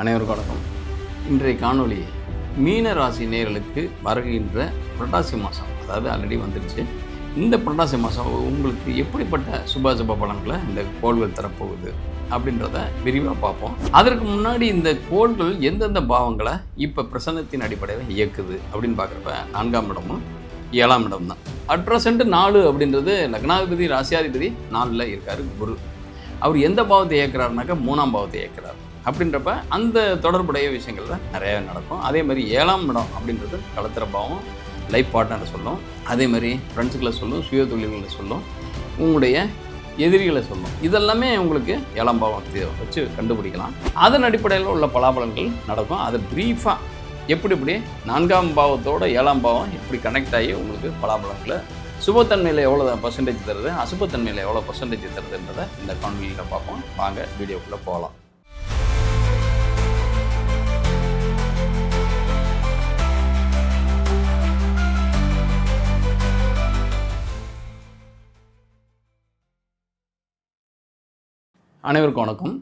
அனைவருக்கும் வணக்கம். இன்றைய காணொளி மீன ராசி நேர்களுக்கு வருகின்ற புரட்டாசி மாதம் அதாவது ஆல்ரெடி வந்துருச்சு. இந்த புரட்டாசி மாதம் உங்களுக்கு எப்படிப்பட்ட சுபாசுப பலன்களை இந்த கோள்கள் தரப்போகுது அப்படின்றத விரிவாக பார்ப்போம். அதற்கு முன்னாடி இந்த கோள்கள் எந்தெந்த பாவங்களை இப்போ பிரசன்னத்தின் அடிப்படையில் இயக்குது அப்படின்னு பார்க்குறப்ப நான்காம் இடமும் ஏழாம் இடம் தான் அட் ப்ரெசண்ட் நாலு அப்படின்றது லக்னாதிபதி ராசியாதிபதி நாலில் இருக்கார் குரு. அவர் எந்த பாவத்தை இயக்குறாருனாக்கா மூணாம் பாவத்தை இயக்கிறார். அப்படின்றப்ப அந்த தொடர்புடைய விஷயங்கள் தான் நிறைய நடக்கும். அதே மாதிரி ஏழாம் இடம் அப்படின்றது களத்திர பாவம் லைஃப் பார்ட்னரை சொல்லும். அதே மாதிரி ஃப்ரெண்ட்ஸுகளை சொல்லும் சுய தொழில்களை சொல்லும் உங்களுடைய எதிரிகளை சொல்லும். இதெல்லாமே உங்களுக்கு ஏழாம் பாவத்தை வச்சு கண்டுபிடிக்கலாம். அதன் அடிப்படையில் உள்ள பலாபலன்கள் நடக்கும். அதை ப்ரீஃபாக எப்படி எப்படி நான்காம் பாவத்தோட ஏழாம் பாவம் எப்படி கனெக்ட் ஆகி உங்களுக்கு பலாபலங்களை சுபத்தன்மையில் எவ்வளோ பர்சன்டேஜ் தருது அசுபத்தன்மையில் எவ்வளோ பர்சன்டேஜ் தருதுன்றதை இந்த காணொலியில் பார்ப்போம். வாங்க வீடியோக்குள்ளே போகலாம். அனைவருக்கும் வணக்கம்.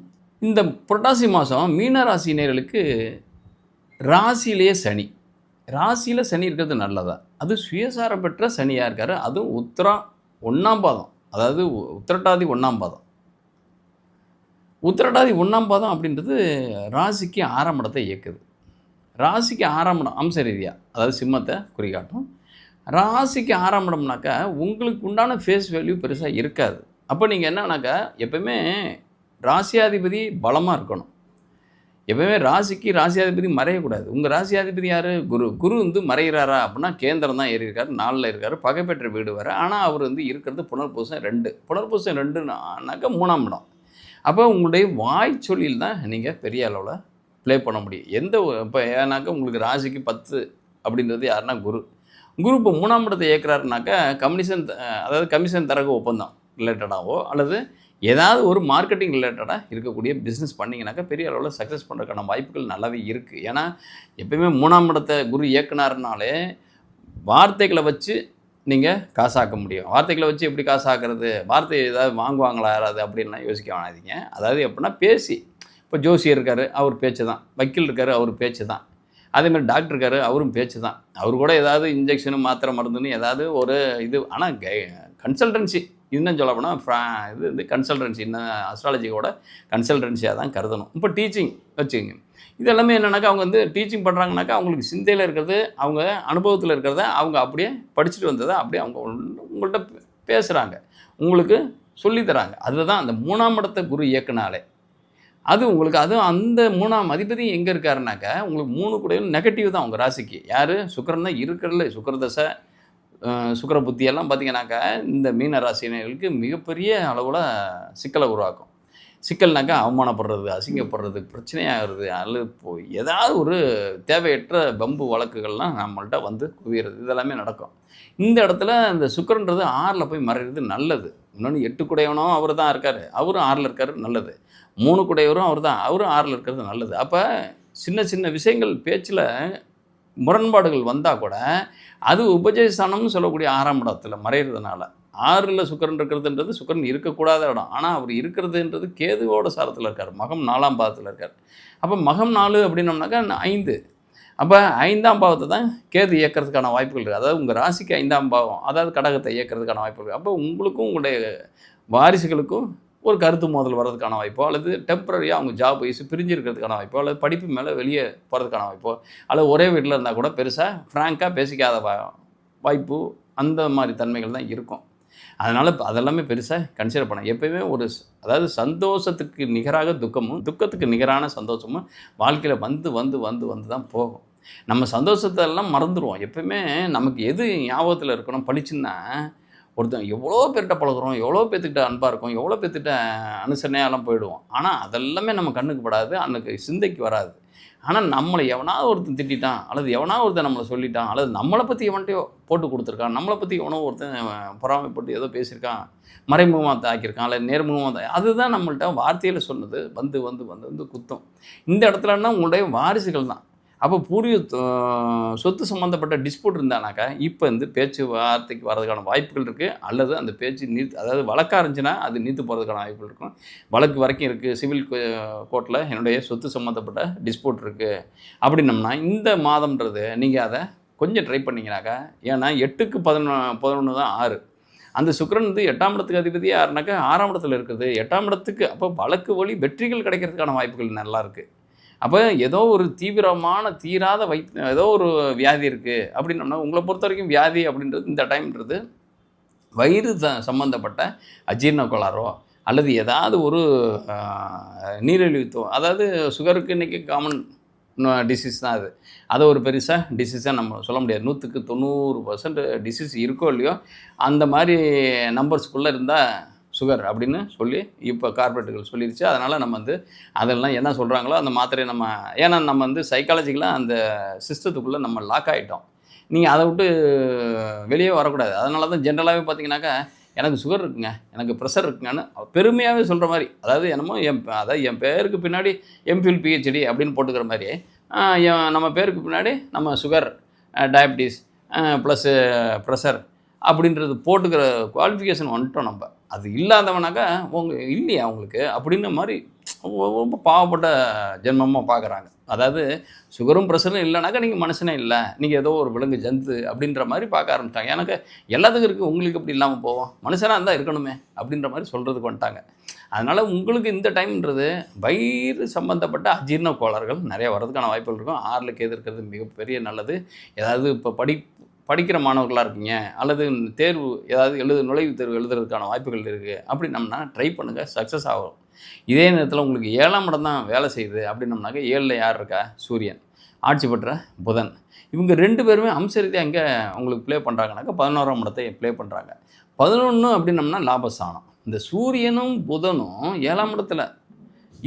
இந்த புரட்டாசி மாதம் மீன ராசினியர்களுக்கு ராசியிலேயே சனி. ராசியில் சனி இருக்கிறது நல்லதா? அது சுயசாரம் பெற்ற சனியாக இருக்கார். அதுவும் உத்தரா ஒன்றாம் பாதம். அதாவது உத்திரட்டாதி ஒன்றாம் பாதம். உத்திரட்டாதி ஒன்றாம் பாதம் அப்படின்றது ராசிக்கு ஆறாம் இடத்தை இயக்குது. ராசிக்கு ஆறாம் இடம் அம்ச ரீதியாக அதாவது சிம்மத்தை குறிகாட்டும். ராசிக்கு ஆறாம் இடம்னாக்கா உங்களுக்கு உண்டான ஃபேஸ் வேல்யூ பெருசாக இருக்காது. அப்போ நீங்கள் என்னன்னாக்கா எப்பவுமே ராசியாதிபதி பலமாக இருக்கணும். எப்பவுமே ராசிக்கு ராசியாதிபதி மறையக்கூடாது. உங்கள் ராசியாதிபதி யார்? குரு. குரு வந்து மறைகிறாரா அப்படின்னா கேந்திரம் தான் ஏறி நாளில் இருக்கார் இருக்காரு பகைப்பெற்ற வீடு வர ஆனால் அவர் வந்து இருக்கிறது புனர்பூசம் ரெண்டு. புனர்பூசம் ரெண்டுனாக்கா மூணாம் இடம். அப்போ உங்களுடைய வாய் சொல்லியில் தான் நீங்கள் பெரிய அளவில் ப்ளே பண்ண முடியும். எந்த இப்போ ஏன்னாக்கா உங்களுக்கு ராசிக்கு பத்து அப்படின்றது யாருன்னா குரு. குரு இப்போ மூணாம் இடத்தை ஏற்கிறாருனாக்கா கமிஷன் அதாவது கமிஷன் தரகு ஒப்பந்தம் ரிலேட்டடாகவோ அல்லது ஏதாவது ஒரு மார்க்கெட்டிங் ரிலேட்டடாக இருக்கக்கூடிய பிஸ்னஸ் பண்ணிங்கனாக்கா பெரிய அளவில் சக்ஸஸ் பண்ணுறதுக்கான வாய்ப்புகள் நல்லாவே இருக்குது ஏன்னா எப்பயுமே மூணாம் இடத்தை குரு இயக்குனாருனாலே வார்த்தைகளை வச்சு நீங்கள் காசாக்க முடியும். வார்த்தைகளை வச்சு எப்படி காசாக்குறது? வார்த்தை ஏதாவது வாங்குவாங்களா யாராவது அப்படின்லாம் யோசிக்க வேணாதீங்க அதாவது எப்படின்னா பேசி. இப்போ ஜோசியர் இருக்கார் அவர் பேச்சு தான். வக்கீல் இருக்கார் அவர் பேச்சு தான். அதேமாதிரி டாக்டர் இருக்கார் அவரும் பேச்சு தான். அவர் கூட ஏதாவது இன்ஜெக்ஷனு மாத்திரை மருந்துன்னு ஏதாவது ஒரு இது. ஆனால் கன்சல்டன்சி இன்னும் சொல்ல போனால் ஃப்ரா இது வந்து கன்சல்டன்சி இன்னும் அஸ்ட்ராலஜியோட கன்சல்டன்சியாக தான் கருதணும். இப்போ டீச்சிங் வச்சுக்கோங்க. இது எல்லாமே என்னென்னாக்கா அவங்க வந்து டீச்சிங் பண்ணுறாங்கனாக்கா அவங்களுக்கு சிந்தையில் இருக்கிறது அவங்க அனுபவத்தில் இருக்கிறத அவங்க அப்படியே படிச்சுட்டு வந்ததை அப்படியே அவங்க உங்கள்கிட்ட பேசுகிறாங்க உங்களுக்கு சொல்லித் தராங்க அதுதான் அந்த மூணாம் இடத்த குரு இயக்குனாலே. அது உங்களுக்கு அதுவும் அந்த மூணாம் அதிபதி எங்கே இருக்காருனாக்கா உங்களுக்கு மூணு கூட நெகட்டிவ் தான் உங்கள் ராசிக்கு. யார்? சுக்கரன் தான் இருக்கிறதுல சுக்கரதசை சுக்கிர புத்தியெல்லாம் பார்த்தீங்கன்னாக்கா இந்த மீன ராசினர்களுக்கு மிகப்பெரிய அளவில் சிக்கலை உருவாக்கும். சிக்கல்னாக்கா அவமானப்படுறது அசிங்கப்படுறது பிரச்சனையாகிறது அல்லது இப்போ ஏதாவது ஒரு தேவையற்ற பம்பு வழக்குகள்லாம் நம்மள்ட்ட வந்து குவியறது இதெல்லாமே நடக்கும். இந்த இடத்துல இந்த சுக்கரன்றது ஆறில் போய் மறைகிறது நல்லது. இன்னொன்று எட்டு குடையவனும் அவர் தான் இருக்கார். அவரும் ஆறில் இருக்கார் நல்லது. மூணு குடையவரும் அவர் தான். அவரும் ஆறில் இருக்கிறது நல்லது. அப்போ சின்ன சின்ன விஷயங்கள் பேச்சில் முரண்பாடுகள் வந்தால் கூட அது உபஜயஸ்தானம்னு சொல்லக்கூடிய ஆறாம் இடத்துல மறைகிறதுனால ஆறில் சுக்கரன் இருக்கிறதுன்றது சுக்கரன் இருக்கக்கூடாத இடம். ஆனால் அவர் இருக்கிறதுன்றது கேதுவோட சாரத்தில் இருக்கார். மகம் நாலாம் பாவத்தில் இருக்கார். அப்போ மகம் நாலு அப்படின்னோம்னாக்கா ஐந்து. அப்போ ஐந்தாம் பாவத்தை தான் கேது இயக்கிறதுக்கான வாய்ப்புகள் இருக்குது அதாவது உங்கள் ராசிக்கு ஐந்தாம் பாவம். அதாவது கடகத்தை இயக்கிறதுக்கான வாய்ப்புகள் இருக்குது அப்போ உங்களுக்கும் உங்களுடைய வாரிசுகளுக்கும் ஒரு கருத்து மோதல் வர்றதுக்கான வாய்ப்போ அல்லது டெம்பரரியாக அவங்க ஜாப் வயசு பிரிஞ்சிருக்கிறதுக்கான வாய்ப்போ அல்லது படிப்பு மேலே வெளியே போகிறதுக்கான வாய்ப்போ அல்லது ஒரே வீட்டில் இருந்தால் கூட பெருசாக ஃப்ராங்காக பேசிக்காத வா- வாய்ப்பு அந்த மாதிரி தன்மைகள் தான் இருக்கும். அதனால் அதெல்லாமே பெருசாக கன்சிடர் பண்ண எப்பயுமே ஒரு அதாவது சந்தோஷத்துக்கு நிகராக துக்கமும் துக்கத்துக்கு நிகரான சந்தோஷமும் வாழ்க்கையில் வந்து வந்து வந்து வந்து தான் போகும். நம்ம சந்தோஷத்தை எல்லாம் மறந்துடுவோம். எப்பயுமே நமக்கு எது ஞாபகத்தில் இருக்கணும் படிச்சுன்னா ஒருத்தன் எவ்வளோ பேர்கிட்ட பழகுறோம் எவ்வளோ பேர்த்துக்கிட்ட அன்பாக இருக்கும் எவ்வளோ பேர்த்துக்கிட்ட அனுசரணையாலாம் போயிடுவோம். ஆனால் அதெல்லாமே நம்ம கண்ணுக்கு படாது அன்னைக்கு சிந்தைக்கு வராது. ஆனால் நம்மளை எவனாவது ஒருத்தன் திட்டிட்டான் அல்லது எவனாவது ஒருத்தன் நம்மளை சொல்லிட்டான் அல்லது நம்மளை பற்றி எவன்ட்டையோ போட்டு கொடுத்துருக்கான் நம்மளை பற்றி எவனோ ஒருத்தன் பொறாமைப்பட்டு ஏதோ பேசியிருக்கான் மறைமுகமாக தாக்கியிருக்கான் அல்லது நேர்முகமாக தா அதுதான் நம்மள்ட்ட வார்த்தையில் சொன்னது வந்து வந்து வந்து வந்து குத்தம். இந்த இடத்துலன்னா உங்களுடைய வாரிசுகள் தான் அப்போ பூர்வீக சொத்து சம்மந்தப்பட்ட டிஸ்பியூட் இருந்தானாக்கா இப்போ வந்து பேச்சு வார்த்தைக்கு வர்றதுக்கான வாய்ப்புகள் இருக்குது அல்லது அந்த பேச்சு நீத்து அதாவது வழக்காக இருந்துச்சுன்னா அது நீத்து போகிறதுக்கான வாய்ப்புகள் இருக்கும். வழக்கு வரைக்கும் இருக்குது சிவில் கோர்ட்டில் என்னுடைய சொத்து சம்மந்தப்பட்ட டிஸ்பியூட் இருக்குது அப்படின்னம்னா இந்த மாதம்ன்றது நீங்கள் அதை கொஞ்சம் ட்ரை பண்ணிங்கனாக்கா ஏன்னா எட்டுக்கு பதினொன்று பதினொன்று தான் ஆறு. அந்த சுக்கிரன் வந்து எட்டாம் இடத்துக்கு அதிபதி யாருனாக்கா ஆறாம் இடத்துல இருக்குது எட்டாம் இடத்துக்கு அப்போ வழக்கு வழி வெற்றிகள் கிடைக்கிறதுக்கான வாய்ப்புகள் நல்லா இருக்குது அப்போ ஏதோ ஒரு தீவிரமான தீராத வை ஏதோ ஒரு வியாதி இருக்குது அப்படின்னோம்னா உங்களை பொறுத்த வரைக்கும் வியாதி அப்படின்றது இந்த டைம்ன்றது வயிறு ச சம்மந்தப்பட்ட அஜீரண கோளாறோ அல்லது ஏதாவது ஒரு நீரிழிவுத்தோ அதாவது சுகருக்கு இன்றைக்கி காமன் டிசீஸ் தான் அது. அதை ஒரு பெருசாக டிசீஸாக நம்ம சொல்ல முடியாது. நூற்றுக்கு தொண்ணூறு பர்சன்ட் டிசீஸ் இருக்கோ இல்லையோ அந்த மாதிரி நம்பர்ஸ்குள்ளே இருந்தால் சுகர் அப்படின்னு சொல்லி இப்போ கார்பரேட்டுகள் சொல்லிருச்சு. அதனால் நம்ம வந்து அதெல்லாம் என்ன சொல்கிறாங்களோ அந்த மாத்திரையை நம்ம ஏன்னா நம்ம வந்து சைக்காலஜிக்கலாக அந்த சிஸ்டத்துக்குள்ளே நம்ம லாக் ஆகிட்டோம் நீங்கள் அதை விட்டு வெளியே வரக்கூடாது. அதனால தான் ஜென்ரலாகவே பார்த்தீங்கன்னாக்கா எனக்கு சுகர் இருக்குங்க எனக்கு ப்ரெஷர் இருக்குங்கன்னு பெருமையாகவே சொல்கிற மாதிரி அதாவது என்னமோ என் அதாவது என் பேருக்கு பின்னாடி எம்ஃபில் பிஹெச்டி அப்படின்னு போட்டுக்கிற மாதிரி என் நம்ம பேருக்கு பின்னாடி நம்ம சுகர் டயபிட்டிஸ் ப்ளஸ்ஸு ப்ரெஷர் அப்படின்றது போட்டுக்கிற குவாலிஃபிகேஷன் வந்துட்டோம் நம்ம. அது இல்லாதவனாக்கா உங்க இல்லையா அவங்களுக்கு அப்படின்ன மாதிரி ரொம்ப பாவப்பட்ட ஜென்மமாக பார்க்குறாங்க அதாவது சுகரும் பிரஷரும் இல்லைனாக்கா நீங்கள் மனுஷனே இல்லை. நீங்கள் ஏதோ ஒரு விலங்கு ஜந்து அப்படின்ற மாதிரி பார்க்க ஆரம்பிச்சிட்டாங்க. எனக்கு எல்லாத்துக்கும் இருக்குது உங்களுக்கு இப்படி இல்லாமல் போவோம்? மனுஷனாக இருந்தால் இருக்கணுமே அப்படின்ற மாதிரி சொல்கிறதுக்கு வந்துட்டாங்க. அதனால் உங்களுக்கு இந்த டைம்ன்றது வயிறு சம்மந்தப்பட்ட அஜீரண கோளாறுகள் நிறைய வர்றதுக்கான வாய்ப்புகள் இருக்கும். ஆறில் கேது இருக்கிறது மிகப்பெரிய நல்லது. ஏதாவது இப்போ படி படிக்கிற மாணவர்களாக இருக்கீங்க அல்லது தேர்வு ஏதாவது எழுது நுழைவுத் தேர்வு எழுதுறதுக்கான வாய்ப்புகள் இருக்குது அப்படின்னம்னா ட்ரை பண்ணுங்கள் சக்ஸஸ் ஆகும். இதே நேரத்தில் உங்களுக்கு ஏழாம் இடம் தான் வேலை செய்யுது அப்படின்னம்னாக்க ஏழில் யார் இருக்கா? சூரியன். ஆட்சி பெற்ற புதன். இவங்க ரெண்டு பேருமே அம்ச எங்கே உங்களுக்கு ப்ளே பண்ணுறாங்கனாக்கா பதினோராம் இடத்தை ப்ளே பண்ணுறாங்க பதினொன்று அப்படின்னம்னா லாபஸ்தானம். இந்த சூரியனும் புதனும் ஏழாம் இடத்துல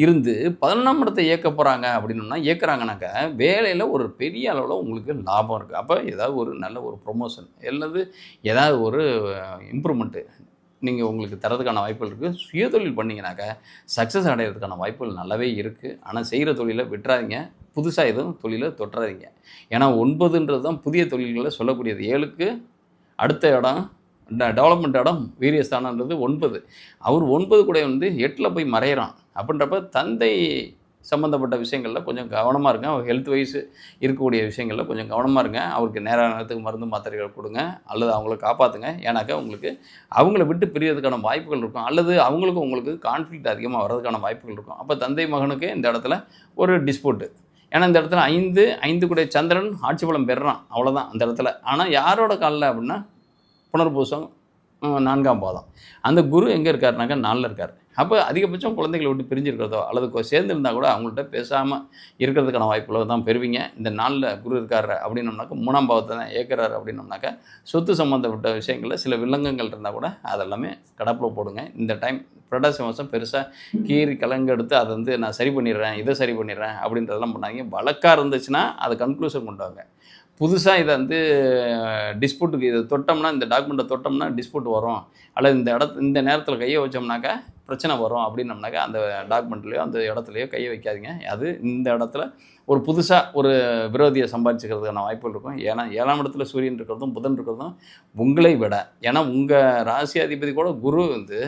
இருந்து பதினொன்றாம் இடத்தை இயக்க போகிறாங்க அப்படின்னா இயக்குறாங்கனாக்கா வேலையில் ஒரு பெரிய அளவில் உங்களுக்கு லாபம் இருக்குது அப்போ ஏதாவது ஒரு நல்ல ஒரு ப்ரொமோஷன் அல்லது ஏதாவது ஒரு இம்ப்ரூவ்மெண்ட்டு நீங்கள் உங்களுக்கு தரதுக்கான வாய்ப்புகள் இருக்குது சுயதொழில் பண்ணிங்கனாக்கா சக்ஸஸ் அடைகிறதுக்கான வாய்ப்புகள் நல்லாவே இருக்குது ஆனால் செய்கிற தொழிலை விட்டுறாதீங்க. புதுசாக எதுவும் தொழிலை தொட்டுறாதீங்க ஏன்னா ஒன்பதுன்றது தான் புதிய தொழில்களை சொல்லக்கூடியது. ஏழுக்கு அடுத்த இடம் டெவலப்மெண்ட் இடம் வீரியஸ்தானன்றது ஒன்பது. அவர் ஒன்பது கூட வந்து எட்டில் போய் மறையிறான். அப்படின்றப்ப தந்தை சம்மந்தப்பட்ட விஷயங்களில் கொஞ்சம் கவனமாக இருங்க. அவர் ஹெல்த் வைஸ் இருக்கக்கூடிய விஷயங்களில் கொஞ்சம் கவனமாக இருங்க. அவருக்கு நேர நேரத்துக்கு மருந்து மாத்திரைகள் கொடுங்க. அல்லது அவங்கள காப்பாற்றுங்க ஏன்னாக்கா உங்களுக்கு அவங்கள விட்டு பிரியறதுக்கான வாய்ப்புகள் இருக்கும். அல்லது அவங்களுக்கும் உங்களுக்கு கான்ஃப்ளிக்ட் அதிகமாக வர்றதுக்கான வாய்ப்புகள் இருக்கும். அப்போ தந்தை மகனுக்கு இந்த இடத்துல ஒரு டிஸ்பியூட்டு ஏன்னா இந்த இடத்துல ஐந்து ஐந்து கூட சந்திரன் ஆட்சி பலம் பெறுறான். அவ்வளோதான் அந்த இடத்துல. ஆனால் யாரோட காலில் அப்படின்னா புனர்பூசம் நான்காம் பாதம். அந்த குரு எங்கே இருக்காருனாக்கா நாலில் இருக்கார். அப்போ அதிகபட்சம் குழந்தைகளை விட்டு பிரிஞ்சிருக்கிறதோ அல்லது கொ- கூட அவங்கள்ட்ட பேசாமல் இருக்கிறதுக்கான வாய்ப்புகளை தான் பெறுவீங்க. இந்த நாளில் குரு இருக்காரு அப்படின்னம்னாக்கா மூணாம் பாவத்தை தான் ஏற்கிறாரு அப்படின்னம்னாக்கா சொத்து சம்மந்தப்பட்ட விஷயங்களில் சில வில்லங்கங்கள் இருந்தால் கூட அதெல்லாமே கடப்பில் போடுங்க. இந்த டைம் புரட்டாசி மாதம் பெருசாக கீறி கலங்கெடுத்து அதை வந்து நான் சரி பண்ணிடுறேன் இதை சரி பண்ணிடுறேன் அப்படின்றதெல்லாம் பண்ணாங்க வழக்காக இருந்துச்சுன்னா அதை கன்க்ளூஷன் கொண்டு வாங்க. புதுசாக இதை வந்து டிஸ்பியூட்டுக்கு இதை தொட்டோம்னா இந்த டாக்குமெண்ட்டை தொட்டோம்னா டிஸ்பியூட் வரும். அல்லது இந்த இடத்து இந்த நேரத்தில் கையை வச்சோம்னாக்கா பிரச்சனை வரும் அப்படின்னம்னாக்கா அந்த டாக்குமெண்ட்லேயோ அந்த இடத்துலையோ கையை வைக்காதீங்க. அது இந்த இடத்துல ஒரு புதுசாக ஒரு விரோதியை சம்பாதிச்சுக்கிறதுக்கான வாய்ப்புகள் இருக்கும். ஏன்னா ஏழாம் இடத்துல சூரியன் இருக்கிறதும் புதன் இருக்கிறதும் உங்களை விட ஏன்னா உங்கள் ராசி அதிபதி கூட குரு வந்து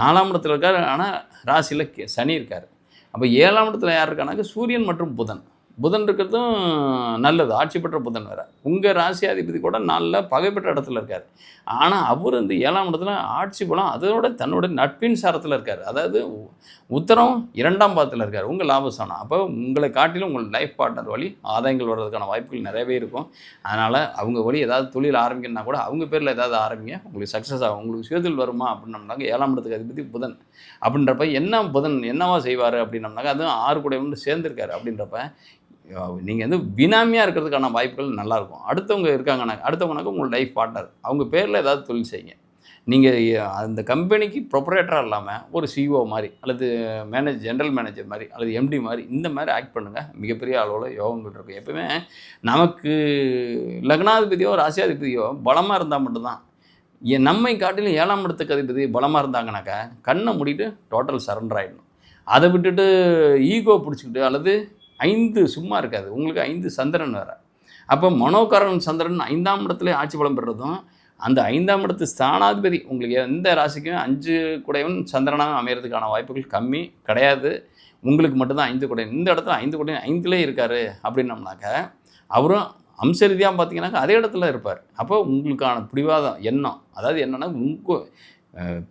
நாலாம் இடத்துல இருக்கார். ஆனால் ராசியில் சனி இருக்கார். அப்போ ஏழாம் இடத்துல யார் இருக்கானாக்க சூரியன் மற்றும் புதன். புதன் இருக்கிறதும் நல்லது. ஆட்சி பெற்ற புதன் வேற. உங்கள் ராசியாதிபதி கூட நல்ல பகைப்பெற்ற இடத்துல இருக்கார். ஆனால் அவர் வந்து ஏழாம் இடத்துல ஆட்சி பலம் அதோட தன்னோட நட்பின் சாரத்தில் இருக்கார். அதாவது உத்தரம் இரண்டாம் பாதத்தில் இருக்கார். உங்கள் லாபஸ்தானம். அப்போ உங்களை காட்டிலும் உங்கள் லைஃப் பார்ட்னர் வழி ஆதாயங்கள் வர்றதுக்கான வாய்ப்புகள் நிறையவே இருக்கும். அதனால் அவங்க வழி ஏதாவது தொழில் ஆரம்பிக்கணும்னா கூட அவங்க பேரில் ஏதாவது ஆரம்பிங்க. உங்களுக்கு சக்ஸஸ் ஆகும். உங்களுக்கு சுயதொழில் வருமா அப்படின்னம்னாக்க ஏழாம் இடத்துக்கு அதிபதி புதன். அப்படின்றப்ப என்ன புதன் என்னவா செய்வார் அப்படின்னம்னாக்க அதுவும் ஆறு கூட சேர்ந்துருக்காரு அப்படின்றப்ப நீங்கள் வந்து பினாமியாக இருக்கிறதுக்கான வாய்ப்புகள் நல்லாயிருக்கும். அடுத்தவங்க இருக்காங்கன்னா அடுத்தவங்கனாக்க உங்கள் லைஃப் பார்ட்னர் அவங்க பேரில் ஏதாவது தொழில் செய்யுங்க. நீங்கள் அந்த கம்பெனிக்கு ப்ரொப்ரேட்டராக இல்லாமல் ஒரு சிஇஓ மாதிரி அல்லது மேனேஜ் ஜென்ரல் மேனேஜர் மாதிரி அல்லது எம்டி மாதிரி இந்த மாதிரி ஆக்ட் பண்ணுங்கள் மிகப்பெரிய அளவில் யோகங்கள் இருக்கும் எப்பவுமே நமக்கு லக்னாதிபதியோ ராசியாதிபதியோ பலமாக இருந்தால் மட்டும்தான். என் நம்மை காட்டிலும் ஏழாம் இடத்துக்கு அதிபதி பலமாக இருந்தாங்கனாக்கா கண்ணை மூடிட்டு டோட்டல் சரண்டர் ஆகிடணும் அதை விட்டுட்டு ஈகோ பிடிச்சிக்கிட்டு அல்லது ஐந்து சும்மா இருக்காது. உங்களுக்கு ஐந்து சந்திரன் வேறு. அப்போ மனோகரன் சந்திரன் ஐந்தாம் இடத்துல ஆட்சி பலம் பெறுறதும் அந்த ஐந்தாம் இடத்து ஸ்தானாதிபதி உங்களுக்கு எந்த ராசிக்கும் அஞ்சு குடையும் சந்திரனாக அமையிறதுக்கான வாய்ப்புகள் கம்மி கிடையாது. உங்களுக்கு மட்டும்தான் ஐந்து குடையன். இந்த இடத்துல ஐந்து குடையன் ஐந்துலேயே இருக்கார் அப்படின்னம்னாக்க அவரும் அம்ச ரீதியாக பார்த்தீங்கன்னாக்கா அதே இடத்துல இருப்பார். அப்போ உங்களுக்கான பிடிவாதம் எண்ணம். அதாவது என்னென்னா உங்கள்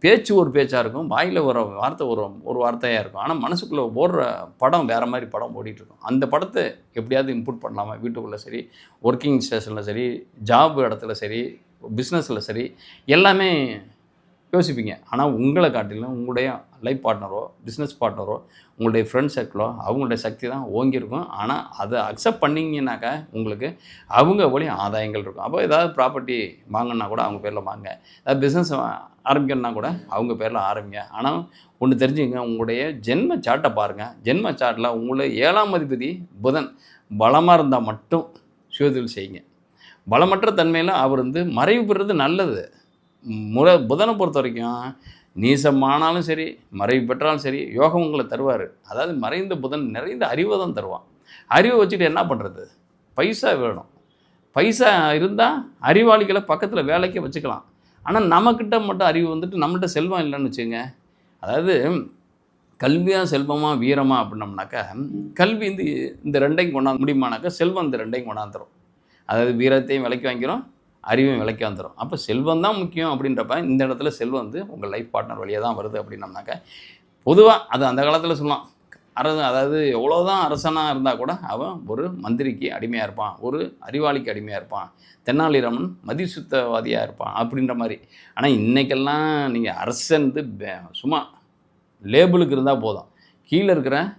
பேச்சு ஒரு பேச்சாக இருக்கும் வாயில் ஒரு வார்த்தை ஒரு ஒரு வார்த்தையாக இருக்கும். ஆனால் மனசுக்குள்ளே ஓடுற படம் வேறு மாதிரி படம் ஓடிட்டுருக்கும் அந்த படத்தை எப்படியாவது இன்புட் பண்ணலாமா? வீட்டுக்குள்ளே சரி ஒர்க்கிங் ஸ்டேஷனில் சரி ஜாப் இடத்துல சரி பிஸ்னஸில் சரி எல்லாமே யோசிப்பீங்க. ஆனால் உங்களை காட்டிலும் உங்களுடைய லைஃப் பார்ட்னரோ பிஸ்னஸ் பார்ட்னரோ உங்களுடைய ஃப்ரெண்ட் சர்க்கிளோ அவங்களுடைய சக்தி தான் ஓங்கியிருக்கும் ஆனால் அதை அக்செப்ட் பண்ணிங்கனாக்கா உங்களுக்கு அவங்க வழி ஆதாயங்கள் இருக்கும். அப்போ ஏதாவது ப்ராப்பர்ட்டி வாங்கினா கூட அவங்க பேரில் வாங்க. ஏதாவது பிஸ்னஸ் ஆரம்பிக்கணும்னா கூட அவங்க பேரில் ஆரம்பிங்க. ஆனால் ஒன்று தெரிஞ்சுங்க உங்களுடைய ஜென்ம சாட்டை பாருங்கள் ஜென்ம சாட்டில் உங்களுடைய ஏழாம் அதிபதி புதன் பலமாக இருந்தால் மட்டும் சுயதொழில் செய்யுங்க. பலமற்ற தன்மையில் அவர் வந்து மறைவு பெறுறது நல்லது. முறை புதனை பொறுத்த வரைக்கும் நீசமானாலும் சரி மறைவு பெற்றாலும் சரி யோகம் உங்களை தருவார். அதாவது மறைந்த புதன் நிறைந்த அறிவை தான் தருவான். அறிவை வச்சுட்டு என்ன பண்ணுறது பைசா வேணும். பைசா இருந்தால் அறிவாளிகளை பக்கத்தில் வேலைக்கு வச்சுக்கலாம். ஆனால் நம்மக்கிட்ட மட்டும் அறிவு வந்துட்டு நம்மகிட்ட செல்வம் இல்லைன்னு வச்சுங்க அதாவது கல்வியாக செல்வமா வீரமா அப்படின்னோம்னாக்கா கல்வி இந்த இந்த ரெண்டையும் கொண்டாந்து முடியுமானாக்கா செல்வம் இந்த ரெண்டையும் கொண்டாந்துரும். அதாவது வீரத்தையும் விலைக்கு வாங்கிறோம் அறிவையும் விலைக்கு வந்துடும் அப்போ செல்வம் தான் முக்கியம் அப்படின்றப்ப இந்த இடத்துல செல்வம் வந்து உங்கள் லைஃப் பார்ட்னர் வழியாக தான் வருது அப்படின்னம்னாக்க பொதுவாக அது அந்த காலத்தில் சொல்லலாம். அரசு அதாவது எவ்வளோதான் அரசனாக இருந்தால் கூட அவன் ஒரு மந்திரிக்கு அடிமையாக இருப்பான் ஒரு அறிவாளிக்கு அடிமையாக இருப்பான் தென்னாலிராமன் மதிசுத்தவாதியாக இருப்பான் அப்படின்ற மாதிரி. ஆனால் இன்றைக்கெல்லாம் நீங்கள் அரசன் வந்து பே- சும்மா லேபிளுக்கு இருந்தால் போதும். கீழே இருக்கிற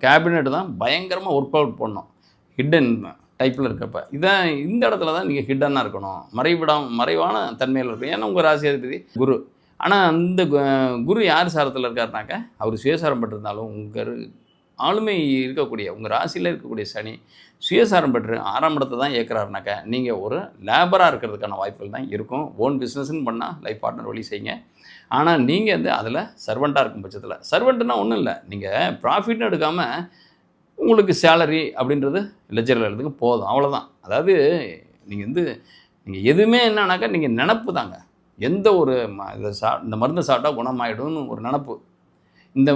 கேபினெட் தான் பயங்கரமாக ஒர்க் அவுட் பண்ணும் ஹிடன் டைப்பில் இருக்கப்ப. இதான் இந்த இடத்துல தான் நீங்கள் ஹிட்டனாக இருக்கணும். மறைவிடம் மறைவான தன்மையில் இருக்கணும். ஏன்னா உங்கள் ராசியாதிபதி குரு. ஆனால் அந்த கு- குரு யார் சாரத்தில் இருக்காருனாக்கா அவர் சுயசாரம் பட்டிருந்தாலும் உங்கள் ஆளுமை இருக்கக்கூடிய உங்கள் ராசியில் இருக்கக்கூடிய சனி சுயசாரம் பெற்று ஆறாம் இடத்தை தான் ஏற்கிறாருனாக்கா நீங்கள் ஒரு லேபராக இருக்கிறதுக்கான வாய்ப்புகள் தான் இருக்கும். ஓன் பிஸ்னஸ்ன்னு பண்ணால் லைஃப் பார்ட்னர் வழி செய்யுங்க. ஆனால் நீங்கள் வந்து அதில் சர்வெண்ட்டாக இருக்கும் பட்சத்தில் சர்வெண்ட்னா ஒன்றும் இல்லை. நீங்கள் ப்ராஃபிட்னு எடுக்காமல் உங்களுக்கு சேலரி அப்படின்றது லெஜரில் எழுதுங்க போதும். அவ்வளோதான் அதாவது நீங்கள் வந்து நீங்கள் எதுவுமே என்னன்னாக்கா நீங்கள் நினப்பு தாங்க. எந்த ஒரு ம- இதை சா இந்த மருந்தை சாப்பிட்டா குணமாயிடும்னு ஒரு நினப்பு. இந்த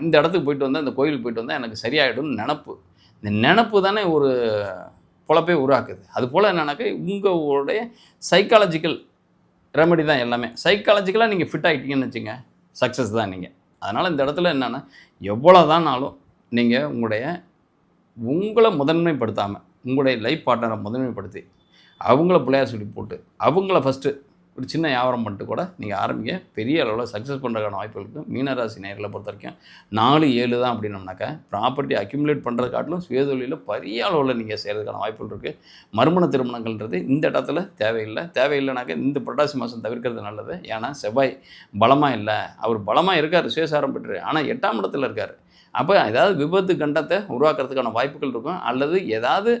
இந்த இடத்துக்கு போயிட்டு வந்தால் இந்த கோயிலுக்கு போயிட்டு வந்தால் எனக்கு சரியாயிடும்னு நினப்பு. இந்த நினப்பு தானே ஒரு பொழப்பே உருவாக்குது. அது போல் என்னன்னாக்கா உங்களுடைய சைக்காலஜிக்கல் ரெமெடி தான் எல்லாமே. சைக்காலஜிக்கலாக நீங்கள் ஃபிட் ஆகிட்டீங்கன்னு வச்சுங்க சக்ஸஸ் தான் நீங்கள் அதனால் இந்த இடத்துல என்னென்னா எவ்வளோ தானாலும் நீங்கள் உங்களுடைய உங்களை முதன்மைப்படுத்தாமல் உங்களுடைய லைஃப் பார்ட்னரை முதன்மைப்படுத்தி அவங்கள பிள்ளையார் சொல்லி போட்டு அவங்கள ஃபஸ்ட்டு ஒரு சின்ன வியாபாரம் பண்ணிட்டு கூட நீங்கள் ஆரம்பிங்க. பெரிய அளவில் சக்ஸஸ் பண்ணுறதுக்கான வாய்ப்புகள் இருக்குது மீனராசி நேர்களை பொறுத்த வரைக்கும் நாலு ஏழு தான் அப்படின்னம்னாக்கா ப்ராப்பர்ட்டி அக்யூமுலேட் பண்ணுறது காட்டிலும் சுயதொழிலில் பெரிய அளவில் நீங்கள் செய்கிறதுக்கான வாய்ப்புகள் இருக்குது மறுமண திருமணங்கள்ன்றது இந்த இடத்துல தேவையில்லை. தேவையில்லைனாக்கா இந்த புரட்டாசி மாதம் தவிர்க்கிறது நல்லது. ஏன்னா செவ்வாய் பலமாக இல்லை. அவர் பலமாக இருக்கார் சுயசாரம் பெற்று. ஆனால் எட்டாம் இடத்துல இருக்கார். அப்போ ஏதாவது விபத்து கண்டத்தை உருவாக்குறதுக்கான வாய்ப்புகள் இருக்கும். அல்லது ஏதாவது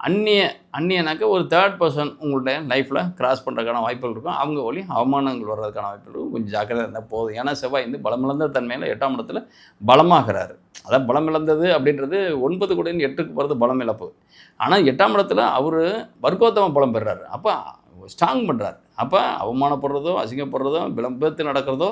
அந்நிய அந்நியனாக்க ஒரு தேர்ட் பர்சன் உங்களுடைய லைஃப்பில் கிராஸ் பண்ணுறதுக்கான வாய்ப்புகள் இருக்கும். அவங்க வழி அவமானங்கள் வர்றதுக்கான வாய்ப்புகள் இருக்கும். கொஞ்சம் ஜாக்கிரதையாக இருந்தால் போதும். ஏன்னா செவ்வாய் வந்து பலமிழந்த தன்மையில் எட்டாம் இடத்துல பலமாகிறாரு. அதான் பலம் இழந்தது அப்படின்றது ஒன்பது கூட எட்டுக்கு போகிறது பலம் இழப்பு. ஆனால் எட்டாம் இடத்துல அவர் வர்க்கோத்தம பலம் பெறுறாரு அப்போ ஸ்ட்ராங் பண்ணுறாரு அப்போ அவமானப்படுறதோ அசிங்கப்படுறதோ விளம்பத்து நடக்கிறதோ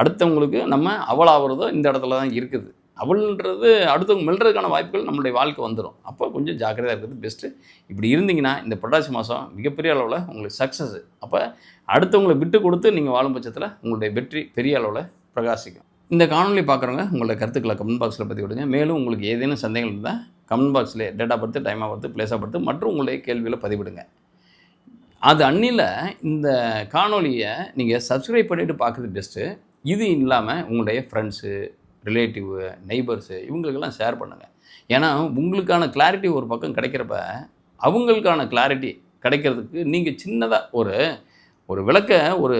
அடுத்தவங்களுக்கு நம்ம அவளாகிறதோ இந்த இடத்துல தான் இருக்குது. அவள்ன்றது அடுத்தவங்க மெல்றதுக்கான வாய்ப்புகள் நம்மளுடைய வாழ்க்கை வந்துடும் அப்போ கொஞ்சம் ஜாக்கிரதையாக இருக்கிறது பெஸ்ட்டு இப்படி இருந்தீங்கன்னா இந்த புரட்டாசி மாதம் மிகப்பெரிய அளவில் உங்களுக்கு சக்ஸஸ் அப்போ அடுத்தவங்களை விட்டு கொடுத்து நீங்கள் வாழும் பட்சத்தில் உங்களுடைய வெற்றி பெரிய அளவில் பிரகாசிக்கும். இந்த காணொலி பார்க்குறவங்க உங்களோட கருத்துக்களை கமெண்ட் பாக்ஸில் பற்றி விடுங்க. மேலும் உங்களுக்கு ஏதேனும் சந்தேகங்கள் இருந்தால் கமெண்ட் பாக்ஸில் டேட்டா படுத்து டைமாக பார்த்து பிளேஸாக படுத்து மற்றும் உங்களுடைய கேள்வியில் பதிவிடுங்க. அது அன்னியில் இந்த காணொலியை நீங்கள் சப்ஸ்கிரைப் பண்ணிவிட்டு பார்க்குறது பெஸ்ட்டு இது இல்லாமல் உங்களுடைய ஃப்ரெண்ட்ஸு ரிலேட்டிவ் நெய்பர்ஸு இவங்களுக்கெல்லாம் ஷேர் பண்ணுங்கள் ஏன்னா உங்களுக்கான கிளாரிட்டி ஒரு பக்கம் கிடைக்கிறப்ப அவங்களுக்கான கிளாரிட்டி கிடைக்கிறதுக்கு நீங்கள் சின்னதாக ஒரு ஒரு விளக்க ஒரு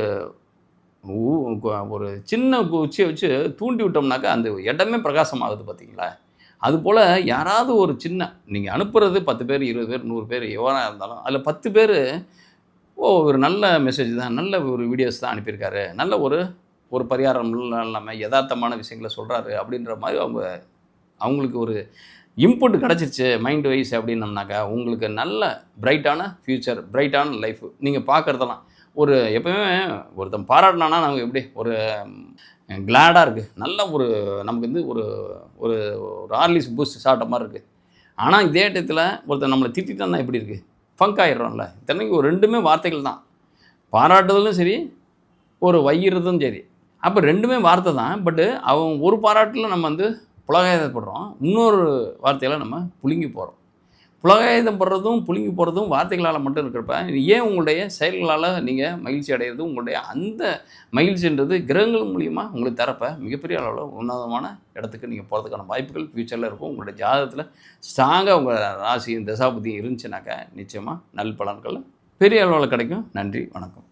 ஊ- ஒரு சின்ன குச்சியை வச்சு தூண்டி விட்டோம்னாக்கா அந்த இடமே பிரகாசமாகுது பார்த்தீங்களா? அதுபோல் யாராவது ஒரு சின்ன நீங்கள் அனுப்புகிறது பத்து பேர் இருபது பேர் நூறு பேர் எவ்வளோ இருந்தாலும் அதில் பத்து பேர் ஓ ஒரு நல்ல மெசேஜ் தான் நல்ல ஒரு வீடியோஸ் தான் அனுப்பியிருக்காரு. நல்ல ஒரு ஒரு பரிகாரம் இல்லாமல் யதார்த்தமான விஷயங்களை சொல்கிறாரு அப்படின்ற மாதிரி அவங்க அவங்களுக்கு ஒரு இம்புட் கிடச்சிருச்சு மைண்ட் வைஸ் அப்படின்னம்னாக்கா உங்களுக்கு நல்ல பிரைட்டான ஃப்யூச்சர் பிரைட்டான லைஃப் நீங்கள் பார்க்குறதெல்லாம் ஒரு எப்பவுமே ஒருத்தன் பாராட்டினானா நமக்கு எப்படி ஒரு கிளாடாக இருக்குது நல்ல ஒரு நமக்கு வந்து ஒரு ஒரு ஒரு ஆர்லிஸ் பூஸ்ட் சாப்பிட்ட மாதிரி இருக்குது ஆனால் இதே இடத்துல ஒருத்தன் நம்மளை திட்டான்னா எப்படி இருக்குது ஃபங்க் ஆகிடுறோம்ல இத்தனைக்கு ஒரு ரெண்டுமே வார்த்தைகள் தான். பாராட்டுதலும் சரி ஒரு வையிறதும் சரி. அப்போ ரெண்டுமே வார்த்தை தான். பட்டு அவன் ஒரு பாராட்டில் நம்ம வந்து புலகாயுதப்படுறோம். இன்னொரு வார்த்தையில் நம்ம புழுங்கி போகிறோம் புலகாயுதம் படுறதும் புழுங்கி போகிறதும் வார்த்தைகளால் மட்டும் இருக்கிறப்ப ஏன் உங்களுடைய செயல்களால் நீங்கள் மகிழ்ச்சி அடைகிறது உங்களுடைய அந்த மகிழ்ச்சின்றது கிரகங்கள் மூலிமா உங்களுக்கு தரப்ப மிகப்பெரிய அளவில் உன்னதமான இடத்துக்கு நீங்கள் போகிறதுக்கான வாய்ப்புகள் ஃப்யூச்சரில் இருக்கும். உங்களுடைய ஜாதகத்தில் ஸ்ட்ராங்காக உங்கள் ராசியும் தசாபதியும் இருந்துச்சுனாக்கா நிச்சயமாக நல் பலன்கள் பெரிய அளவில் கிடைக்கும். நன்றி வணக்கம்.